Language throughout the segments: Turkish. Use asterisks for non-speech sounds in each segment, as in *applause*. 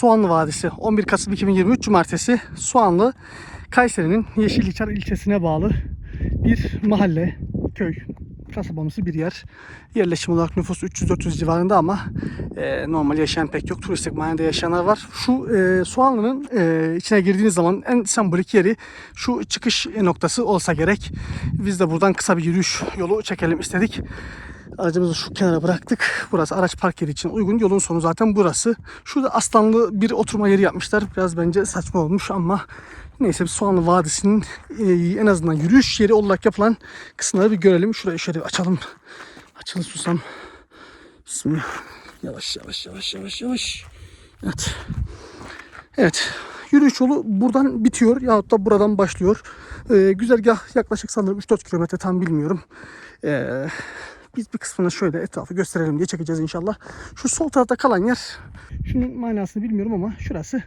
Soğanlı Vadisi 11 Kasım 2023 Cumartesi Soğanlı Kayseri'nin Yeşilçar ilçesine bağlı bir mahalle, köy, kasabamsı bir yer. Yerleşim olarak nüfus 300-400 civarında ama e, normal yaşayan pek yok. Turistik manada yaşayanlar var. Şu e, Soğanlı'nın e, içine girdiğiniz zaman en sembolik yeri şu çıkış noktası olsa gerek. Biz de buradan kısa bir yürüyüş yolu çekelim istedik. Aracımızı şu kenara bıraktık. Burası araç park yeri için uygun. Yolun sonu zaten burası. Şurada aslanlı bir oturma yeri yapmışlar. Biraz bence saçma olmuş ama neyse bir Soğanlı Vadisi'nin e, en azından yürüyüş yeri olarak yapılan kısımları bir görelim. Şurayı şöyle bir açalım. Açalım susam. Bismillah. Yavaş yavaş yavaş yavaş yavaş. Evet. Evet. Yürüyüş yolu buradan bitiyor yahut da buradan başlıyor. Ee, güzergah yaklaşık sanırım 3-4 kilometre tam bilmiyorum. Ee, biz bir kısmını şöyle etrafı gösterelim diye çekeceğiz inşallah. Şu sol tarafta kalan yer, şunun manasını bilmiyorum ama şurası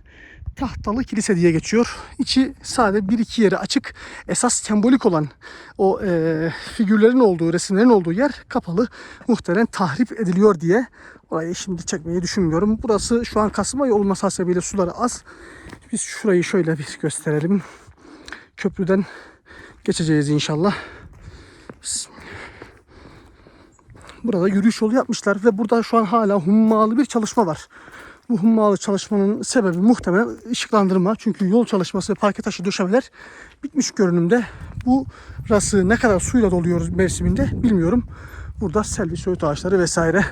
tahtalı kilise diye geçiyor. İçi sade bir iki yeri açık. Esas sembolik olan o e, figürlerin olduğu, resimlerin olduğu yer kapalı. Muhtemelen tahrip ediliyor diye. Orayı şimdi çekmeyi düşünmüyorum. Burası şu an Kasım ayı olması hasebiyle suları az. Biz şurayı şöyle bir gösterelim. Köprüden geçeceğiz inşallah. Bismillah. Burada yürüyüş yolu yapmışlar ve burada şu an hala hummalı bir çalışma var. Bu hummalı çalışmanın sebebi muhtemelen ışıklandırma. Çünkü yol çalışması ve parke taşı döşemeler bitmiş görünümde. Bu rası ne kadar suyla doluyoruz mevsiminde bilmiyorum. Burada selvi, söğüt ağaçları vesaire.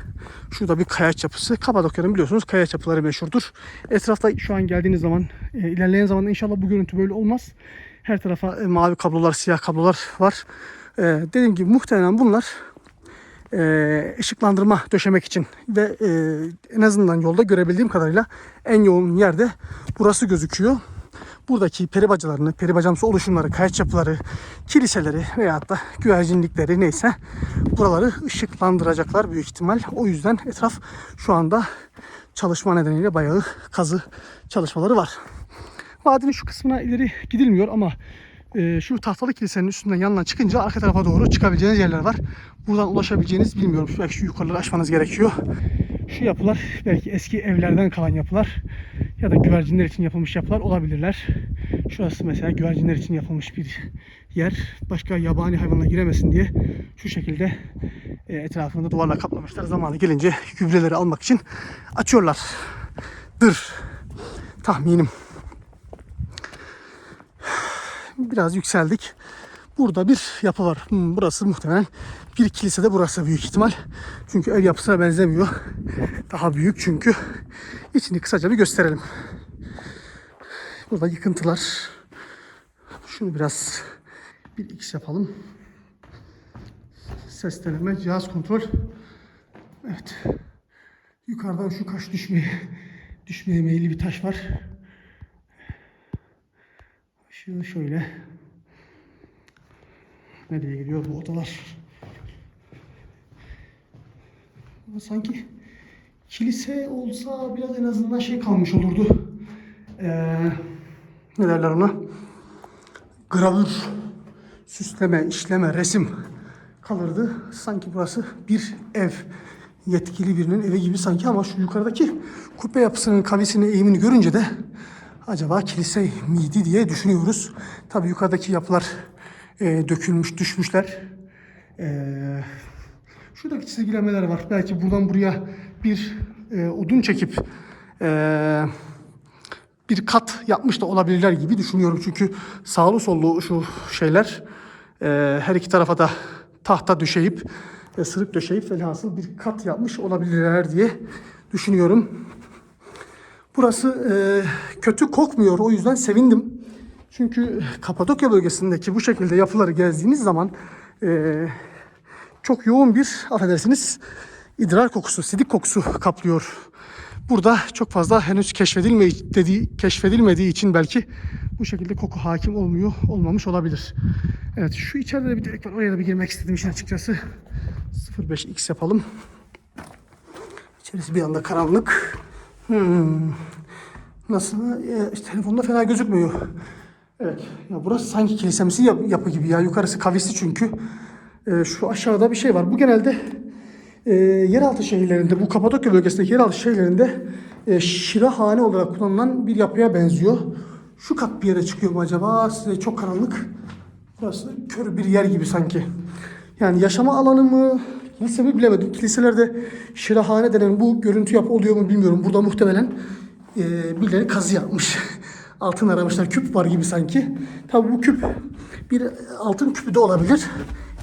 Şurada bir kayaç yapısı. Kapadokya'nın biliyorsunuz kayaç yapıları meşhurdur. Etrafta şu an geldiğiniz zaman, e, ilerleyen zaman inşallah bu görüntü böyle olmaz. Her tarafa e, mavi kablolar, siyah kablolar var. E, dediğim gibi muhtemelen bunlar e, ışıklandırma döşemek için ve e, en azından yolda görebildiğim kadarıyla en yoğun yerde burası gözüküyor. Buradaki peri bacalarını, peri bacamsı oluşumları, kayaç yapıları, kiliseleri veyahut da güvercinlikleri neyse buraları ışıklandıracaklar büyük ihtimal. O yüzden etraf şu anda çalışma nedeniyle bayağı kazı çalışmaları var. Vadinin şu kısmına ileri gidilmiyor ama e, şu tahtalı kilisenin üstünden yanına çıkınca arka tarafa doğru çıkabileceğiniz yerler var. Buradan ulaşabileceğiniz bilmiyorum. Belki şu yukarıları aşmanız gerekiyor. Şu yapılar belki eski evlerden kalan yapılar ya da güvercinler için yapılmış yapılar olabilirler. Şurası mesela güvercinler için yapılmış bir yer. Başka yabani hayvanlar giremesin diye şu şekilde e, etrafını duvarla kaplamışlar. Zamanı gelince gübreleri almak için açıyorlar. Dır. Tahminim. Biraz yükseldik. Burada bir yapı var. Hmm, burası muhtemelen bir kilise de burası büyük ihtimal. Çünkü ev yapısına benzemiyor. Daha büyük çünkü. İçini kısaca bir gösterelim. Burada yıkıntılar. Şunu biraz bir x yapalım. Ses deneme, cihaz kontrol. Evet. Yukarıdan şu kaş düşmeye, düşmeye meyilli bir taş var. Işığı şöyle. Nereye gidiyor bu odalar? Ama sanki kilise olsa biraz en azından şey kalmış olurdu. Ee, ne derler ona? Gravür, süsleme, işleme, resim kalırdı. Sanki burası bir ev. Yetkili birinin evi gibi sanki ama şu yukarıdaki kubbe yapısının kavisini, eğimini görünce de acaba kilise miydi diye düşünüyoruz. Tabii yukarıdaki yapılar e, dökülmüş, düşmüşler. E, şuradaki çizgilemeler var. Belki buradan buraya bir e, odun çekip e, bir kat yapmış da olabilirler gibi düşünüyorum. Çünkü sağlı sollu şu şeyler e, her iki tarafa da tahta döşeyip e, sırık döşeyip velhasıl bir kat yapmış olabilirler diye düşünüyorum. Burası e, kötü kokmuyor. O yüzden sevindim. Çünkü Kapadokya bölgesindeki bu şekilde yapıları gezdiğiniz zaman e, çok yoğun bir affedersiniz idrar kokusu, sidik kokusu kaplıyor. Burada çok fazla henüz keşfedilmediği, dediği, keşfedilmediği için belki bu şekilde koku hakim olmuyor, olmamış olabilir. Evet şu içeride de bir delik var. Oraya da bir girmek istedim işin açıkçası. 05x yapalım. İçerisi bir anda karanlık. Hmm. Nasıl? E, işte telefonda fena gözükmüyor. Evet. Ya burası sanki kilisemsi yap- yapı gibi ya. Yukarısı kavisli çünkü. E, şu aşağıda bir şey var. Bu genelde e, yeraltı şehirlerinde, bu Kapadokya bölgesindeki yeraltı şehirlerinde e, şirahane olarak kullanılan bir yapıya benziyor. Şu kat bir yere çıkıyor mu acaba? Size çok karanlık. Burası kör bir yer gibi sanki. Yani yaşama alanı mı, kilise mi bilemedim. Kiliselerde şirahane denen bu görüntü yapı oluyor mu bilmiyorum. Burada muhtemelen e, birileri kazı yapmış. *laughs* Altın aramışlar. Küp var gibi sanki. Tabi bu küp bir altın küpü de olabilir.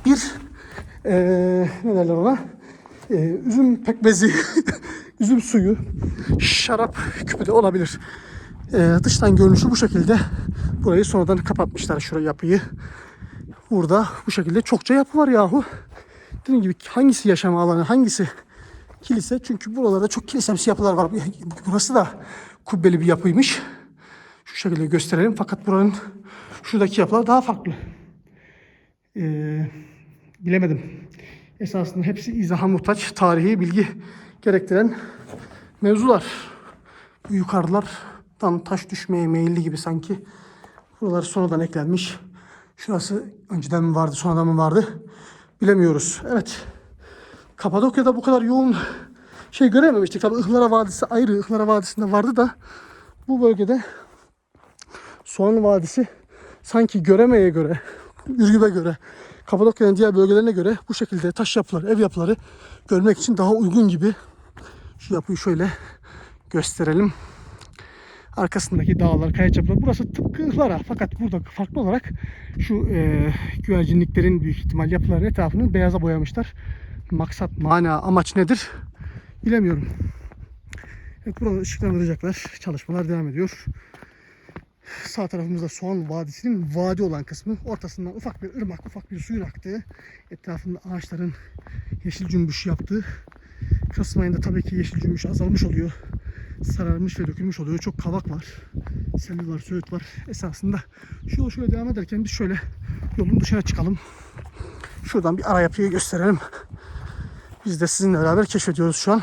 Bir e, ne derler ona? E, üzüm pekmezi, *laughs* üzüm suyu, şarap küpü de olabilir. E, dıştan görünüşü bu şekilde. Burayı sonradan kapatmışlar şurayı yapıyı. Burada bu şekilde çokça yapı var yahu. Dediğim gibi hangisi yaşam alanı, hangisi *laughs* kilise? Çünkü buralarda çok kilisemsi yapılar var. *laughs* Burası da kubbeli bir yapıymış. Şu şekilde gösterelim. Fakat buranın şuradaki yapılar daha farklı. Ee, bilemedim. Esasında hepsi izaha muhtaç, tarihi bilgi gerektiren mevzular. Bu yukarılardan taş düşmeye meyilli gibi sanki. Buralar sonradan eklenmiş. Şurası önceden mi vardı, sonradan mı vardı? Bilemiyoruz. Evet. Kapadokya'da bu kadar yoğun şey görememiştik. Tabii Ihlara Vadisi ayrı. Ihlara Vadisi'nde vardı da bu bölgede Soğanlı Vadisi sanki göremeye göre, Ürgüp'e göre, Kapadokya'nın diğer bölgelerine göre bu şekilde taş yapıları, ev yapıları görmek için daha uygun gibi. Şu yapıyı şöyle gösterelim. Arkasındaki dağlar, kaya çapları. Burası tıpkı Ihlara. Fakat burada farklı olarak şu e, güvercinliklerin büyük ihtimal yapıların etrafını beyaza boyamışlar. Maksat, mana, amaç nedir? Bilemiyorum. Evet, burada ışıklandıracaklar. Çalışmalar devam ediyor. Sağ tarafımızda Soğan Vadisi'nin vadi olan kısmı. Ortasından ufak bir ırmak, ufak bir suyun aktığı. Etrafında ağaçların yeşil cümbüş yaptığı. Kasım ayında tabii ki yeşil cümbüş azalmış oluyor. Sararmış ve dökülmüş oluyor. Çok kavak var. Selvi var, söğüt var. Esasında şu yol şöyle devam ederken biz şöyle yolun dışına çıkalım. Şuradan bir ara yapıyı gösterelim. Biz de sizinle beraber keşfediyoruz şu an.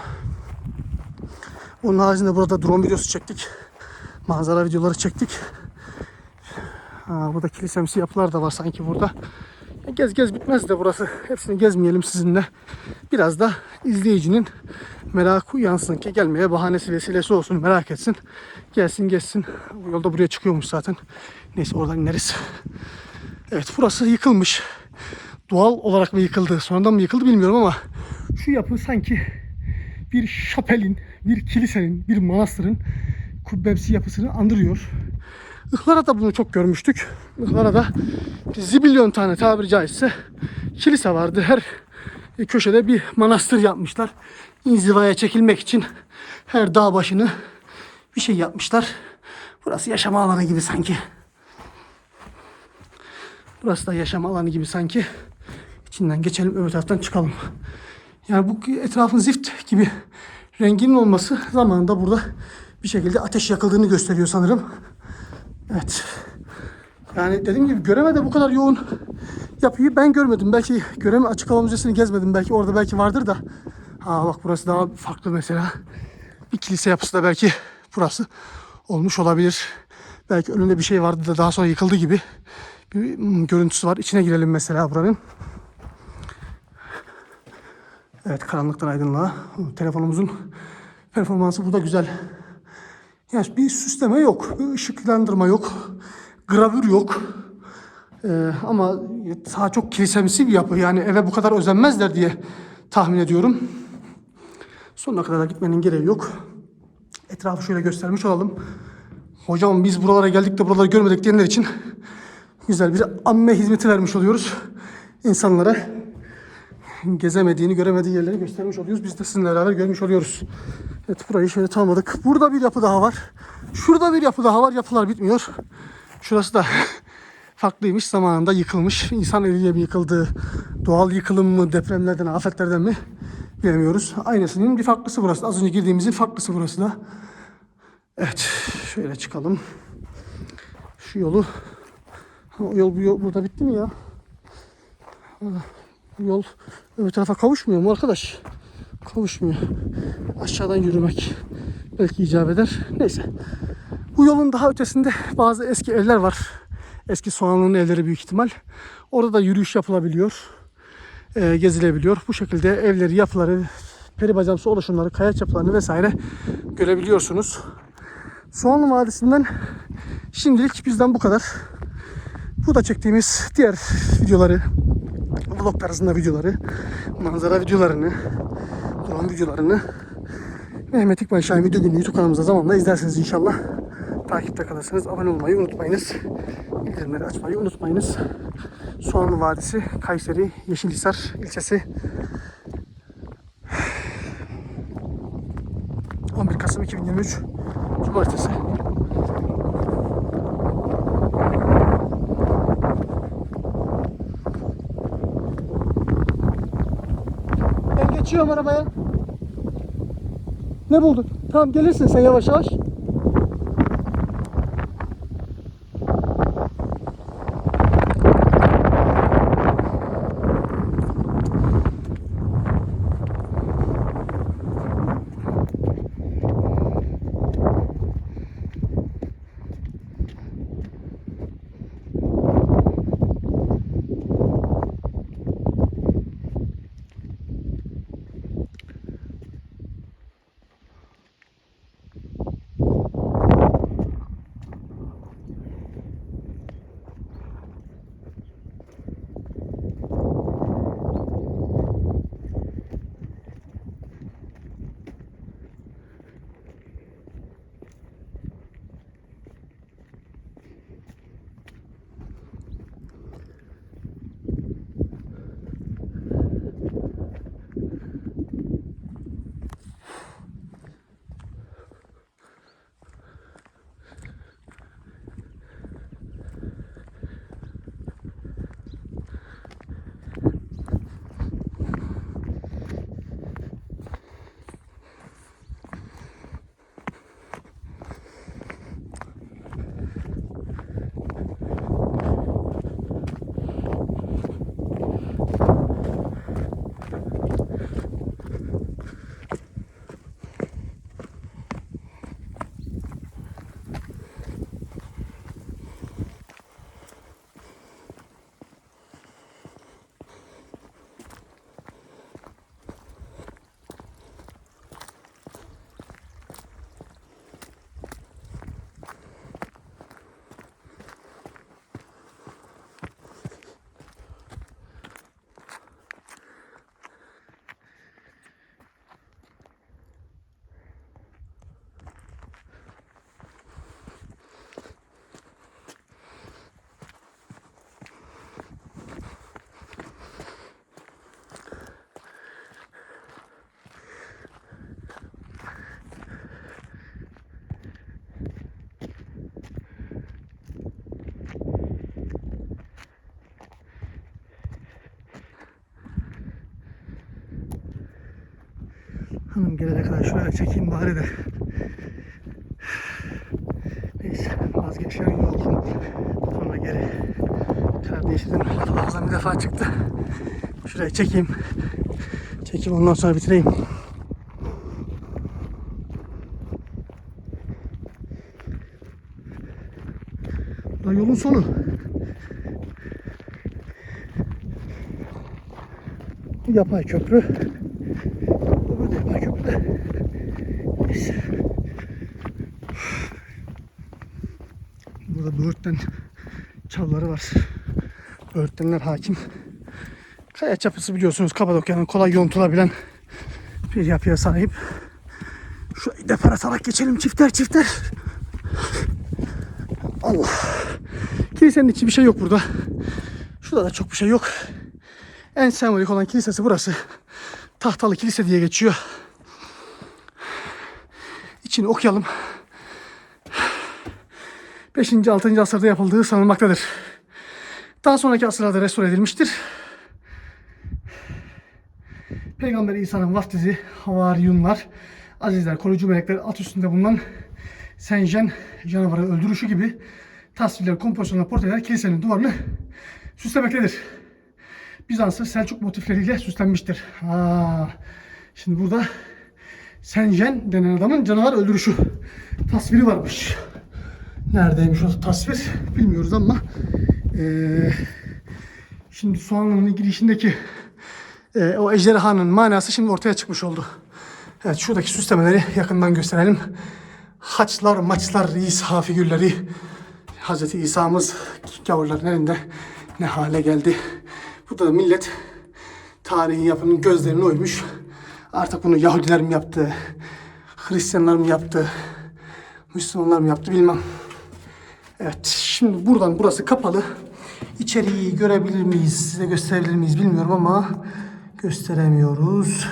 Onun haricinde burada drone videosu çektik. Manzara videoları çektik. Ha, burada kilisemsi yapılar da var sanki burada. Gez gez bitmez de burası. Hepsini gezmeyelim sizinle. Biraz da izleyicinin merakı uyansın ki gelmeye bahanesi vesilesi olsun merak etsin. Gelsin geçsin. Bu yolda buraya çıkıyormuş zaten. Neyse oradan ineriz. Evet burası yıkılmış. Doğal olarak mı yıkıldı sonradan mı yıkıldı bilmiyorum ama şu yapı sanki bir şapelin, bir kilisenin, bir manastırın kubbemsi yapısını andırıyor. Ihlara'da bunu çok görmüştük. Ihlara'da zibilyon tane tabiri caizse kilise vardı. Her köşede bir manastır yapmışlar. İnzivaya çekilmek için her dağ başını bir şey yapmışlar. Burası yaşam alanı gibi sanki. Burası da yaşam alanı gibi sanki. İçinden geçelim öbür taraftan çıkalım. Yani bu etrafın zift gibi renginin olması zamanında burada bir şekilde ateş yakıldığını gösteriyor sanırım. Evet. Yani dediğim gibi Göreme'de bu kadar yoğun yapıyı ben görmedim. Belki Göreme Açık Hava Müzesi'ni gezmedim. Belki orada belki vardır da. Ha bak burası daha farklı mesela. Bir kilise yapısı da belki burası olmuş olabilir. Belki önünde bir şey vardı da daha sonra yıkıldı gibi bir hmm, görüntüsü var. İçine girelim mesela buranın. Evet karanlıktan aydınlığa. Telefonumuzun performansı burada güzel. Yani bir süsleme yok, ışıklandırma yok, gravür yok. Ee, ama daha çok kilisemsi bir yapı. Yani eve bu kadar özenmezler diye tahmin ediyorum. Sonuna kadar da gitmenin gereği yok. Etrafı şöyle göstermiş olalım. Hocam biz buralara geldik de buraları görmedik diyenler için güzel bir amme hizmeti vermiş oluyoruz insanlara. *laughs* Gezemediğini, göremediği yerleri göstermiş oluyoruz. Biz de sizinle beraber görmüş oluyoruz. Evet burayı şöyle tamamladık. Burada bir yapı daha var. Şurada bir yapı daha var. Yapılar bitmiyor. Şurası da *laughs* farklıymış. Zamanında yıkılmış. İnsan eliyle mi yıkıldı? Doğal yıkılım mı? Depremlerden, afetlerden mi? Bilemiyoruz. Aynısının bir farklısı burası. Az önce girdiğimizin farklısı burası da. Evet. Şöyle çıkalım. Şu yolu. O yol, bu yol burada bitti mi ya? Bu yol öbür tarafa kavuşmuyor mu arkadaş? Kavuşmuyor. Aşağıdan yürümek belki icap eder. Neyse. Bu yolun daha ötesinde bazı eski evler var. Eski Soğanlı'nın evleri büyük ihtimal. Orada da yürüyüş yapılabiliyor. e, gezilebiliyor. Bu şekilde evleri, yapıları, peribacamsı oluşumları, kayaç yapılarını vesaire görebiliyorsunuz. Soğanlı Vadisi'nden şimdilik bizden bu kadar. Bu da çektiğimiz diğer videoları, vlog tarzında videoları, manzara videolarını, drone videolarını Mehmet İkbal Şahin Video Günü YouTube kanalımızda zamanla izlersiniz inşallah. Takipte kalırsınız. Abone olmayı unutmayınız. Bildirimleri açmayı unutmayınız. Soğanlı Vadisi, Kayseri, Yeşilhisar ilçesi. *sighs* 11 Kasım 2023 Cumartesi. Ben geçiyorum arabaya. Ne buldun? Tamam gelirsin sen yavaş yavaş. Hanım gelene kadar şöyle çekeyim bari de. Neyse vazgeçiyorum yoldum. Sonra geri kardeşimin lafı ağzına bir defa çıktı. Şuraya çekeyim. Çekeyim ondan sonra bitireyim. Da yolun sonu. Yapay köprü. Bu burada yapay köprü de. Neyse. Böğürtlen çalları var. Böğürtlenler hakim. Kaya çapısı biliyorsunuz Kapadokya'nın kolay yontulabilen bir yapıya sahip. Şurayı depar atarak geçelim çifter çifter. Allah. Kilisenin içi bir şey yok burada. Şurada da çok bir şey yok. En sembolik olan kilisesi burası. Tahtalı kilise diye geçiyor. İçini okuyalım. 5. 6. asırda yapıldığı sanılmaktadır. Daha sonraki asırlarda restore edilmiştir. Peygamber İsa'nın vaftizi, havariyunlar, azizler, koruyucu melekler, at üstünde bulunan Senjen canavarı öldürüşü gibi tasvirler, kompozisyonlar, portreler kilisenin duvarını süslemektedir. Bizans'ı Selçuk motifleriyle süslenmiştir. Ha, şimdi burada Senjen denen adamın canavar öldürüşü tasviri varmış. Neredeymiş o tasvir bilmiyoruz ama eee, şimdi Soğanlı'nın girişindeki e, o ejderhanın manası şimdi ortaya çıkmış oldu. Evet şuradaki süslemeleri yakından gösterelim. Haçlar, maçlar, İsa figürleri. Hazreti İsa'mız gavurların elinde ne hale geldi. Burada da millet tarihin yapının gözlerini oymuş. Artık bunu Yahudiler mi yaptı, Hristiyanlar mı yaptı, Müslümanlar mı yaptı bilmem. Evet şimdi buradan burası kapalı. İçeriği görebilir miyiz, size gösterebilir miyiz bilmiyorum ama gösteremiyoruz.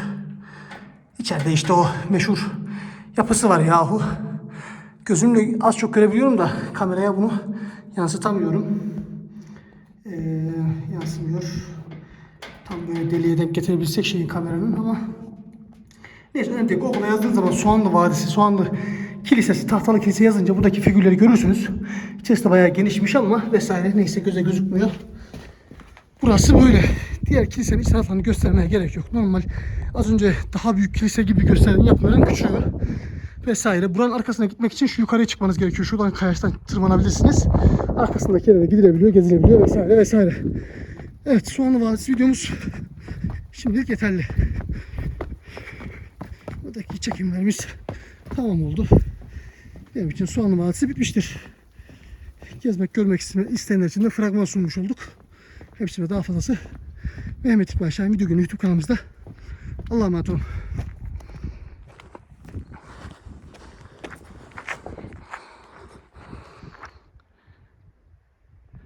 İçeride işte o meşhur yapısı var yahu. Gözümle az çok görebiliyorum da kameraya bunu yansıtamıyorum. Ee, yansımıyor. Tam böyle deliğe denk getirebilsek şeyin kameranın ama Neyse önemli değil. Google'a yazdığınız zaman Soğanlı Vadisi, Soğanlı Kilisesi, Tahtalı Kilise yazınca buradaki figürleri görürsünüz. İçerisi de bayağı genişmiş ama vesaire neyse göze gözükmüyor. Burası böyle. Diğer kilisenin iç taraflarını göstermeye gerek yok. Normal az önce daha büyük kilise gibi gösteren yapıların küçüğü vesaire. Buranın arkasına gitmek için şu yukarıya çıkmanız gerekiyor. Şuradan kayaçtan tırmanabilirsiniz. Arkasındaki yere de gidilebiliyor, gezilebiliyor vesaire vesaire. Evet Soğanlı Vadisi videomuz şimdilik yeterli. Buradaki çekimlerimiz tamam oldu. Benim için Soğanlı Vadisi bitmiştir. Gezmek, görmek isteyenler için de fragman sunmuş olduk. Hepsi ve daha fazlası Mehmet İkbal Şahin Video Günü YouTube kanalımızda. Allah'a emanet olun.